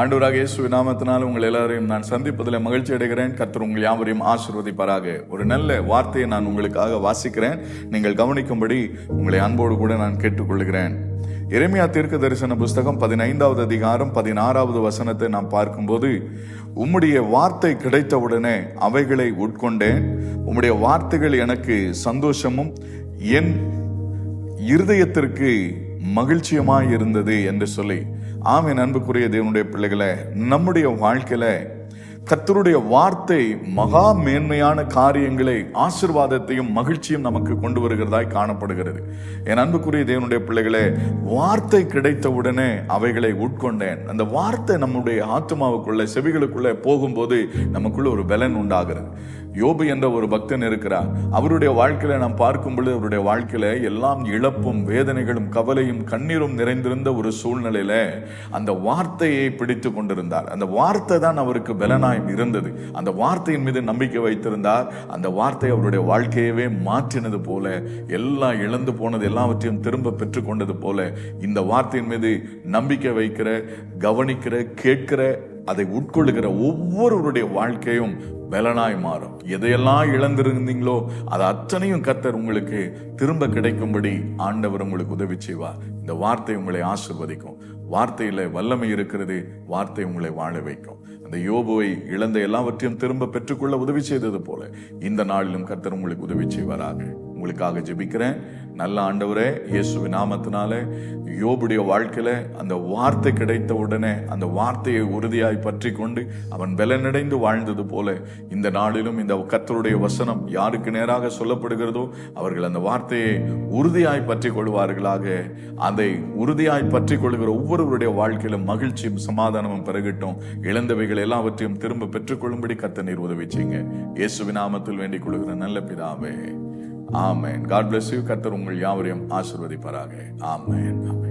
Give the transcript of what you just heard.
ஆண்டவராக இயேசு நாமத்தினால் உங்கள் எல்லாரையும் நான் சந்திப்பதில் மகிழ்ச்சி அடைகிறேன். கர்த்தர் உங்கள் யாவரையும் ஆசிர்வதிப்பாராக. ஒரு நல்ல வார்த்தையை நான் உங்களுக்காக வாசிக்கிறேன். நீங்கள் கவனிக்கும்படி உங்களை அன்போடு கூட நான் கேட்டுக்கொள்கிறேன். இறைமையா தீர்க்க தரிசன புஸ்தகம் பதினைந்தாவது அதிகாரம் பதினாறாவது வசனத்தை நாம் பார்க்கும்போது உம்முடைய வார்த்தை கிடைத்தவுடனே அவைகளை உட்கொண்டேன். உம்முடைய வார்த்தைகள் எனக்கு சந்தோஷமும் என் இருதயத்திற்கு மகிழ்ச்சியமாக இருந்தது என்று சொல்லி ஆமென் அன்புக்குரிய தேவனுடைய பிள்ளைகளை நம்முடைய வாழ்க்கையில கத்தருடைய வார்த்தை மகா மேன்மையான காரியங்களை ஆசிர்வாதத்தையும் மகிழ்ச்சியும் நமக்கு கொண்டு வருகிறதாய் காணப்படுகிறது. என் அன்புக்குரிய தேவனுடைய பிள்ளைகளே வார்த்தை கிடைத்தவுடனே அவைகளை உட்கொண்டேன். அந்த வார்த்தை நம்முடைய ஆத்மாவுக்குள்ள செவிகளுக்குள்ள போகும்போது நமக்குள்ள ஒரு பலன் உண்டாகிறது. யோபு என்ற ஒரு பக்தன் இருக்கிறார். அவருடைய வாழ்க்கையில நாம் பார்க்கும் பொழுது அவருடைய வாழ்க்கையில எல்லாம் இழப்பும் வேதனைகளும் கவலையும் கண்ணீரும் நிறைந்திருந்த ஒரு சூழ்நிலையில அந்த வார்த்தையை பிடித்து கொண்டிருந்தார். அந்த வார்த்தை தான் அவருக்கு பலனாய் இருந்தது அந்த வார்த்தையின் மீது நம்பிக்கை வைத்திருந்தார். அந்த வார்த்தை அவருடைய வாழ்க்கையவே மாற்றினது போல எல்லாம் இழந்து போனது எல்லாவற்றையும் திரும்ப பெற்றுக்கொண்டது போல இந்த வார்த்தையின் மீது நம்பிக்கை வைக்கிற கவனிக்கிற கேட்கிற அதை உட்கொள்ளுகிற ஒவ்வொருவருடைய வாழ்க்கையும் பலனாய் மாறும். எதையெல்லாம் இழந்திருந்தீங்களோ அது அத்தனையும் கத்தர் உங்களுக்கு திரும்ப கிடைக்கும்படி ஆண்டவர் உங்களுக்கு உதவி செய்வார். இந்த வார்த்தை உங்களை ஆசிர்வதிக்கும். வார்த்தையில வல்லமை இருக்கிறது வார்த்தை உங்களை வாழ வைக்கும். அந்த யோபுவை இழந்த எல்லாவற்றையும் திரும்ப பெற்றுக்கொள்ள உதவி செய்தது போல இந்த நாளிலும் கத்தர் உங்களுக்கு உதவி செய்வாராக. உங்களுக்காக ஜெபிக்கிறேன். நல்ல ஆண்டவரே இயேசுவின் நாமத்தினால யோபுடைய வாழ்க்கையில அந்த வார்த்தை கிடைத்த உடனே அந்த வார்த்தையை உறுதியாய் பற்றி கொண்டு அவன் பலனடைந்து வாழ்ந்தது போல இந்த நாளிலும் இந்த கத்தருடைய வசனம் யாருக்கு நேராக சொல்லப்படுகிறதோ அவர்கள் அந்த வார்த்தையை உறுதியாய் பற்றி கொள்வார்களாக அதை உறுதியாய் பற்றி கொள்கிற ஒவ்வொருவருடைய வாழ்க்கையிலும் மகிழ்ச்சியும் சமாதானமும் பெருகட்டும். இழந்தவைகள் எல்லாவற்றையும் திரும்ப பெற்றுக்கொள்ளும்படி கத்த நீர் உதவி செய்யுங்க. இயேசுவின் நாமத்தில் வேண்டிக் கொள்கிற நல்ல பிதாவே ஆமேன். காட் பிளஸ் யூ கர்த்தர் உங்கள் யாவரையும் ஆசிர்வதிப்பாராக. ஆமேன் ஆமேன்.